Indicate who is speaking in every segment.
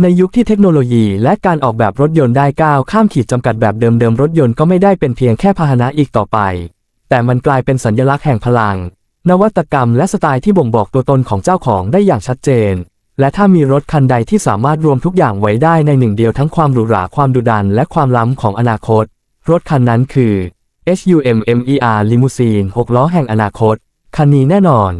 Speaker 1: ในยุคที่เทคโนโลยีและการออกแบบรถยนต์ได้ก้าวข้ามขีดจำกัดแบบเดิมๆ รถยนต์ก็ไม่ได้เป็นเพียงแค่พาหนะอีกต่อไป แต่มันกลายเป็นสัญลักษณ์แห่งพลัง นวัตกรรมและสไตล์ที่บ่งบอกตัวตนของเจ้าของได้อย่างชัดเจน และถ้ามีรถคันใดที่สามารถรวมทุกอย่างไว้ได้ในหนึ่งเดียวทั้งความหรูหราความดุดัน และความล้ำของอนาคต รถคันนั้นคือ HUMMER Limousine 6 ล้อแห่งอนาคต คันนี้แน่นอน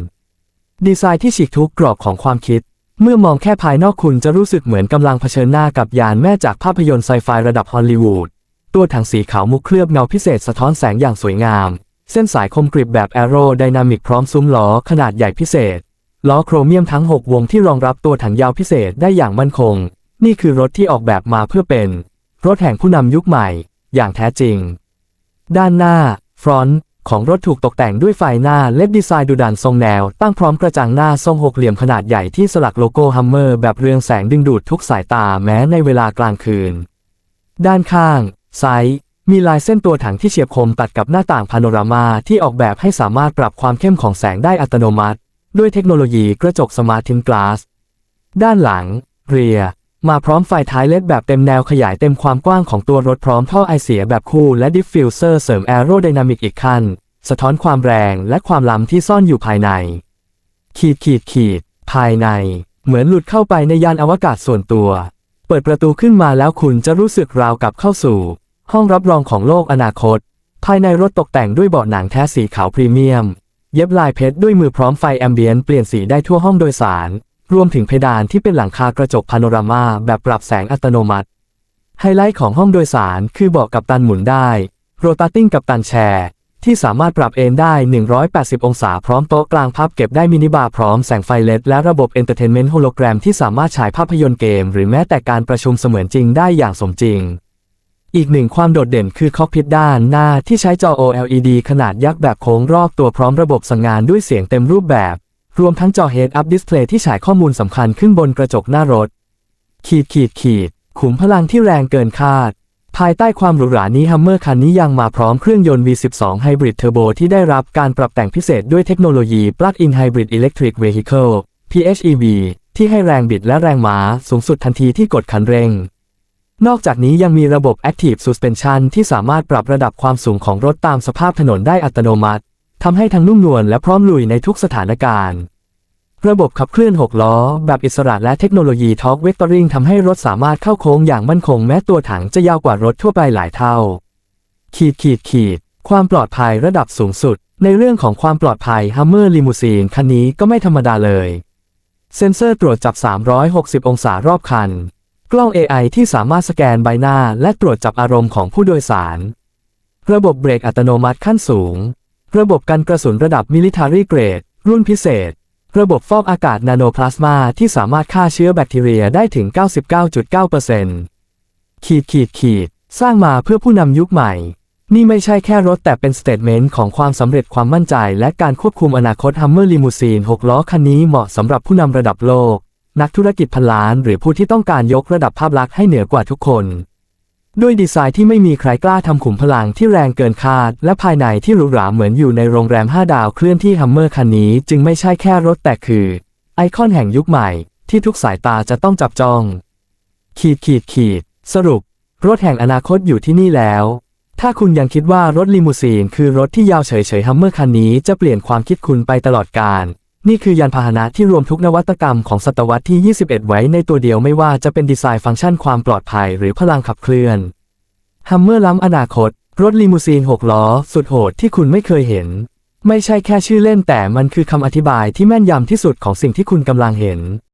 Speaker 1: ดีไซน์ที่ฉีกทุกกรอบของความคิด เมื่อมองแค่ภายนอกคุณจะรู้สึกเหมือนกำลังเผชิญหน้ากับยานแม่จากภาพยนตร์ไซไฟระดับฮอลลีวูด ตัวถังสีขาวมุกเคลือบเงาพิเศษสะท้อนแสงอย่างสวยงาม เส้นสายคมกริบแบบแอโรไดนามิกพร้อมซุ้มล้อขนาดใหญ่พิเศษ ล้อโครเมียมทั้ง 6 วงที่รองรับตัวถังยาวพิเศษได้อย่างมั่นคง นี่คือรถที่ออกแบบมาเพื่อเป็น รถแห่งผู้นำยุคใหม่ อย่างแท้จริง ด้านหน้า ฟรอนต์ ของรถถูกตกแต่งด้วยไฟหน้าเล็บดีไซน์ดุดันทรงแนว ตั้งพร้อมกระจังหน้าทรงหกเหลี่ยมขนาดใหญ่ที่สลักโลโก้ฮัมเมอร์แบบเรืองแสงดึงดูดทุกสายตาแม้ในเวลากลางคืน ด้านข้างซ้ายมีลายเส้นตัวถังที่เฉียบคมตัดกับหน้าต่างพาโนรามาที่ออกแบบให้สามารถปรับความเข้มของแสงได้อัตโนมัติ ด้วยเทคโนโลยีกระจกสมาร์ททินกลาสด้านหลัง เรีย มาพร้อมไฟท้ายเล็ดแบบเต็มแนวขยายเต็มความกว้างของตัวรถพร้อมท่อไอเสียแบบคู่และดิฟฟิวเซอร์เสริมแอโรไดนามิกอีกขั้นสะท้อนความแรงและความล้ำที่ซ่อนอยู่ภายใน ขีดขีดขีด ภายใน เหมือนหลุดเข้าไปในยานอวกาศส่วนตัว เปิดประตูขึ้นมาแล้วคุณจะรู้สึกราวกับเข้าสู่ ห้องรับรองของโลกอนาคต ภายในรถตกแต่งด้วยเบาะหนังแท้สีขาวพรีเมียม เย็บลายเพชรด้วยมือพร้อมไฟแอมเบียนเปลี่ยนสีได้ทั่วห้องโดยสาร รวมถึงเพดานที่เป็นหลังคากระจกพาโนรามาแบบปรับแสงอัตโนมัติ ไฮไลท์ของห้องโดยสารคือเบาะกับตันหมุนได้ โรตาติ้งกับตันแชร์ ที่สามารถปรับเอนได้ 180 องศาพร้อมโต๊ะกลางพับเก็บได้มินิบาร์พร้อมแสงไฟเลดและระบบเอนเตอร์เทนเมนต์โฮโลแกรมที่สามารถฉายภาพยนตร์เกม หรือแม้แต่การประชุมเสมือนจริงได้อย่างสมจริงอีกหนึ่งความโดดเด่นคือคอกพิทด้านหน้าที่ใช้จอ OLED ขนาดยักษ์แบบโค้งรอบตัวพร้อมระบบสั่งงานด้วยเสียงเต็มรูปแบบ รวมทั้งจอ Head Up Display ที่ฉายข้อมูลสำคัญขึ้นบนกระจกหน้ารถ ขีดขีดขีด ขุมพลังที่แรงเกินคาด ภายใต้ความหรูหรานี้ฮัมเมอร์คันนี้ยังมาพร้อมเครื่องยนต์ V12 Hybrid Turbo ที่ได้รับการปรับแต่งพิเศษด้วยเทคโนโลยี Plug-in Hybrid Electric Vehicle PHEV ที่ให้แรงบิดและแรงม้าสูงสุดทันทีที่กดคันเร่ง นอกจากนี้ยังมีระบบ Active Suspension ที่สามารถปรับระดับความสูงของรถตามสภาพถนนได้อัตโนมัติ ทำให้ทั้งนุ่มนวลและพร้อมลุยในทุกสถานการณ์ ระบบขับเคลื่อน 6 ล้อ แบบอิสระและเทคโนโลยี Torque Vectoring ทำให้รถสามารถเข้าโค้งอย่างมั่นคงแม้ตัวถังจะยาวกว่ารถทั่วไปหลายเท่า ขีดขีดขีด ความปลอดภัยระดับสูงสุด ในเรื่องของความปลอดภัย Hummer Limousine คันนี้ก็ไม่ธรรมดาเลย เซ็นเซอร์ตรวจจับ 360 องศารอบคัน กล้อง AI ที่สามารถสแกนใบหน้า และตรวจจับอารมณ์ของผู้โดยสาร ระบบเบรกอัตโนมัติขั้นสูง ระบบกันกระสุนระดับ Military Grade รุ่นพิเศษ ระบบฟอกอากาศนาโนพลาสมาที่สามารถฆ่าเชื้อแบคทีเรียได้ถึง 99.9%ขีดขีดขีด สร้างมาเพื่อผู้นำยุคใหม่ นี่ไม่ใช่แค่รถแต่เป็นสเตทเมนต์ของความสำเร็จความมั่นใจและการควบคุมอนาคต Hummer Limousine 6ล้อคันนี้เหมาะสำหรับผู้นำระดับโลก นักธุรกิจพันล้านหรือผู้ที่ต้องการยกระดับภาพลักษณ์ให้เหนือกว่าทุกคน ด้วยดีไซน์ที่ไม่มีใครกล้าทำขุมพลังที่แรงเกินคาด และภายในที่หรูหราเหมือนอยู่ในโรงแรม 5 ดาวเคลื่อนที่ฮัมเมอร์คันนี้จึงไม่ใช่แค่รถแต่คือ ไอคอนแห่งยุคใหม่ ที่ทุกสายตาจะต้องจับจ้อง ขีดขีดขีด สรุป รถแห่งอนาคตอยู่ที่นี่แล้ว ถ้าคุณยังคิดว่ารถลิมูซีนคือรถที่ยาวเฉยๆฮัมเมอร์คันนี้จะเปลี่ยนความคิดคุณไปตลอดกาล นี่คือยานพาหนะที่รวมทุกนวัตกรรมของศตวรรษที่ 21 ไว้ในตัวเดียวไม่ว่าจะเป็นดีไซน์ฟังก์ชันความปลอดภัยหรือพลังขับเคลื่อนฮัมเมอร์ล้ำอนาคต รถลิมูซีน 6 ล้อ สุดโหดที่คุณไม่เคยเห็น ไม่ใช่แค่ชื่อเล่นแต่มันคือคำอธิบายที่แม่นยำที่สุดของสิ่งที่คุณกำลังเห็น